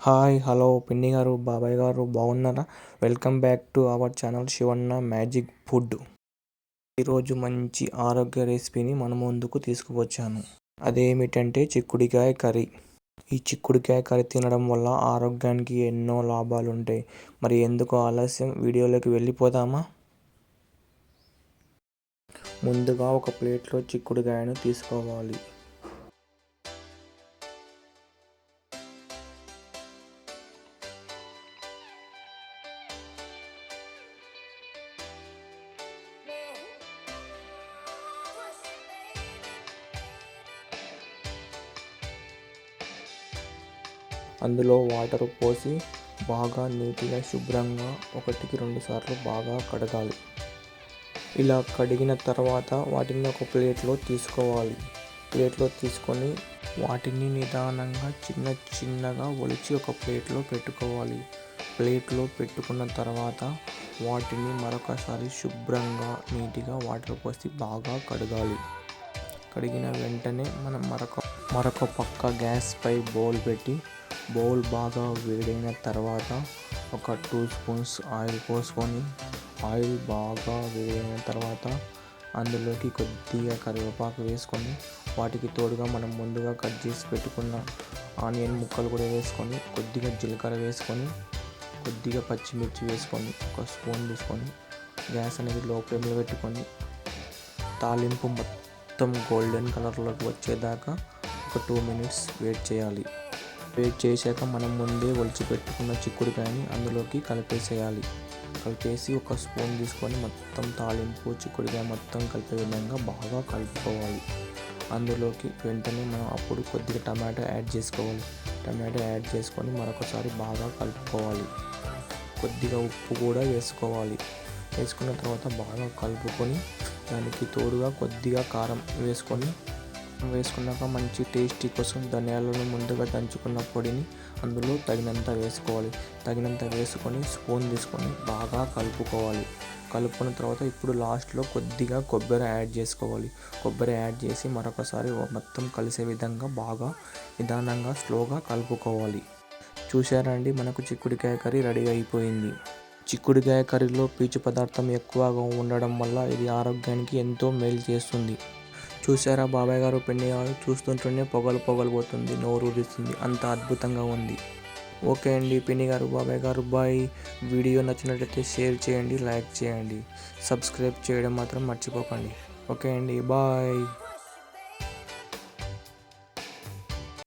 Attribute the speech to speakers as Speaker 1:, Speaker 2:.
Speaker 1: Hi hello పిన్ని గారు బాబాయ్ గారు బాగున్నారా? Welcome back to our channel Shivanna magic food. ఈరోజు మంచి ఆరోగ్య రెసిపీని మన ముందుకు తీసుకువచ్చాను. అదేమిటంటే చిక్కుడికాయ కర్రీ. ఈ చిక్కుడికాయ కర్రీ తినడం వల్ల ఆరోగ్యానికి ఎన్నో లాభాలు ఉంటాయి మరి ఎందుకు ఆలస్యం? వీడియోలోకి వెళ్ళిపోదామా? ముందుగా ఒక ప్లేట్లో చిక్కుడుకాయను తీసుకోవాలి. అందులో వాటర్ పోసి బాగా నీట్గా శుభ్రంగా ఒకటికి రెండు సార్లు బాగా కడగాలి. ఇలా కడిగిన తర్వాత వాటిని ఒక ప్లేట్లో తీసుకోవాలి. ప్లేట్లో తీసుకొని వాటిని నిదానంగా చిన్న చిన్నగా ఒలిచి ఒక ప్లేట్లో పెట్టుకోవాలి. ప్లేట్లో పెట్టుకున్న తర్వాత వాటిని మరొకసారి శుభ్రంగా నీట్గా వాటర్ పోసి బాగా కడగాలి. కడిగిన వెంటనే మనం మరొక మరొక పక్క గ్యాస్పై బౌల్ పెట్టి బౌల్ బాగా వేడైన తర్వాత ఒక టూ స్పూన్స్ ఆయిల్ పోసుకొని ఆయిల్ బాగా వేడైన తర్వాత అందులోకి కొద్దిగా కరివేపాకు వేసుకొని వాటికి తోడుగా మనం ముందుగా కట్ చేసి పెట్టుకున్న ఆనియన్ ముక్కలు కూడా వేసుకొని కొద్దిగా జీలకర్ర వేసుకొని కొద్దిగా పచ్చిమిర్చి వేసుకొని ఒక స్పూన్ తీసుకొని గ్యాస్ అనేది లో ఫ్లేమ్లో పెట్టుకొని తాలింపు మొత్తం గోల్డెన్ కలర్లోకి వచ్చేదాకా ఒక టూ మినిట్స్ వెయిట్ చేయాలి. వెయిట్ చేశాక మనం ముందే ఒలిచిపెట్టుకున్న చిక్కుడుకాయని అందులోకి కలిపేసేయాలి. కలిపేసి ఒక స్పూన్ తీసుకొని మొత్తం తాలింపు చిక్కుడుకాయ మొత్తం కలిపే విధంగా బాగా కలుపుకోవాలి. అందులోకి వెంటనే మనం అప్పుడు కొద్దిగా టమాటో యాడ్ చేసుకోవాలి. టమాటో యాడ్ చేసుకొని మరొకసారి బాగా కలుపుకోవాలి. కొద్దిగా ఉప్పు కూడా వేసుకోవాలి. వేసుకున్న తర్వాత బాగా కలుపుకొని దానికి తోడుగా కొద్దిగా కారం వేసుకొని వేసుకున్నాక మంచి టేస్టీ కోసం ధనియాలను ముందుగా దంచుకున్న పొడిని అందులో తగినంత వేసుకోవాలి. తగినంత వేసుకొని స్పూన్ తీసుకొని బాగా కలుపుకోవాలి. కలుపుకున్న తర్వాత ఇప్పుడు లాస్ట్లో కొద్దిగా కొబ్బరి యాడ్ చేసుకోవాలి. కొబ్బరి యాడ్ చేసి మరొకసారి మొత్తం కలిసే విధంగా బాగా నిదానంగా స్లోగా కలుపుకోవాలి. చూశారండి మనకు చిక్కుడికాయ కర్రీ రెడీ అయిపోయింది. చిక్కుడికాయ కర్రీలో పీచు పదార్థం ఎక్కువగా ఉండడం వల్ల ఇది ఆరోగ్యానికి ఎంతో మేలు చేస్తుంది. చూసారా బాబాయ్ గారు పెళ్ళి గారు చూస్తుంటేనే పొగలు పొగలు పోతుంది నోరు ఊరిస్తుంది అంత అద్భుతంగా ఉంది. ఓకే అండి పిన్ని గారు బాబాయ్ గారు బాయ్. వీడియో నచ్చినట్లయితే షేర్ చేయండి లైక్ చేయండి. సబ్స్క్రైబ్ చేయడం మాత్రం మర్చిపోకండి. ఓకే అండి బాయ్.